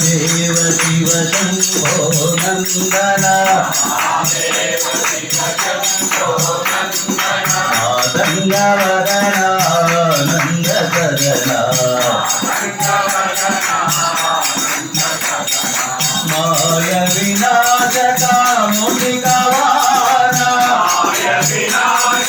దేవ శివ శంభో నందన ఆదంగవదన ఆనంద సదన మాయ వినాశక మునికవాన మాత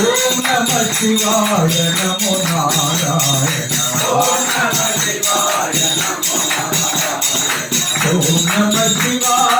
ఓం నమ శివాయ నమో నారాయణ. ఓం నమ శివాయ నమో నారాయణ. ఓం నమ శివాయ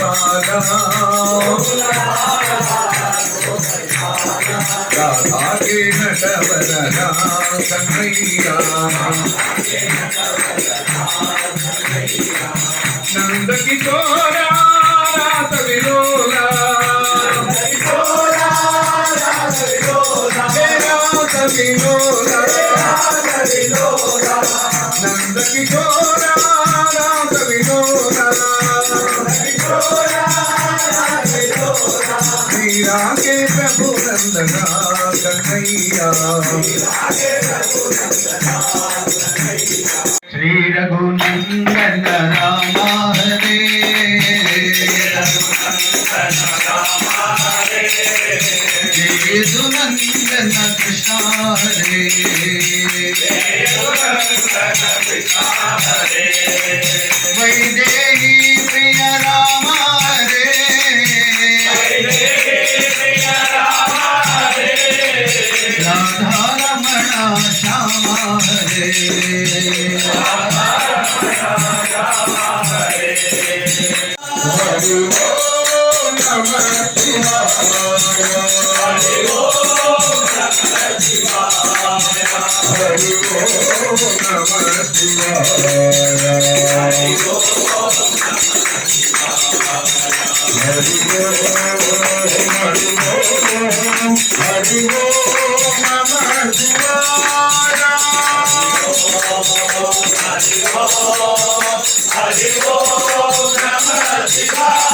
సాగా రాధాకేణ వరదా కన్నయ్యా నందకి తోరా తవిలోలా श्री रघुनंदन राम हरे यदुनंदन कृष्ण हरे वैदेही प्रिय Ram Shiva.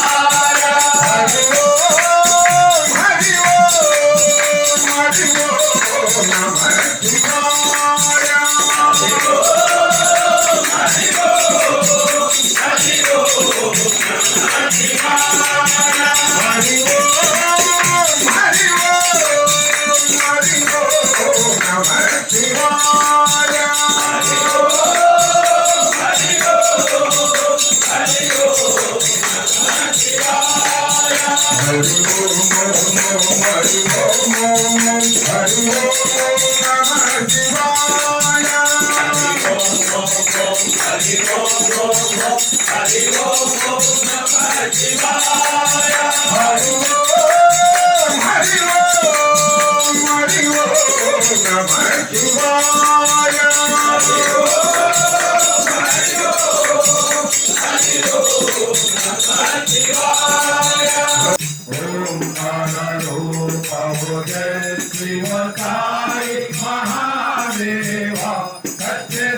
Yeah.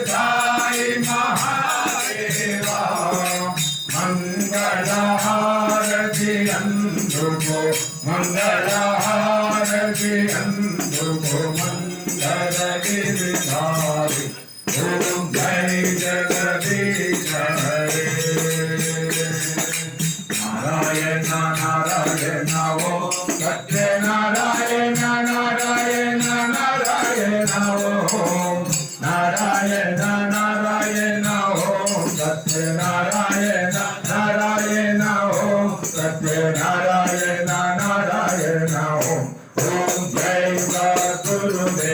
now. Oh, praise God to the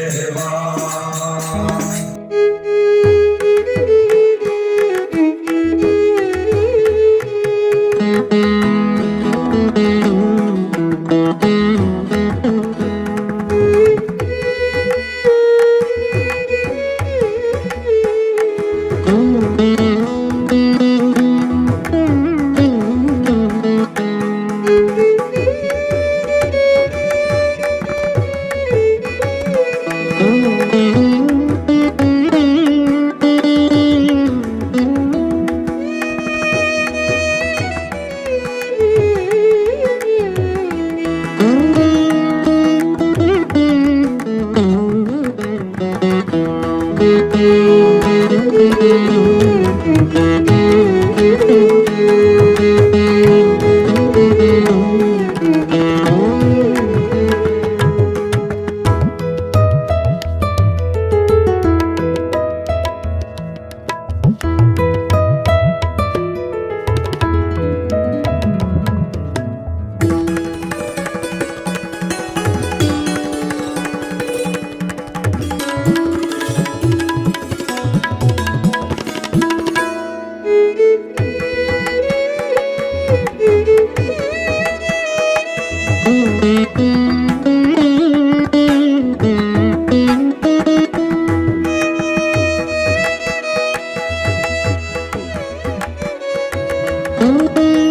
Música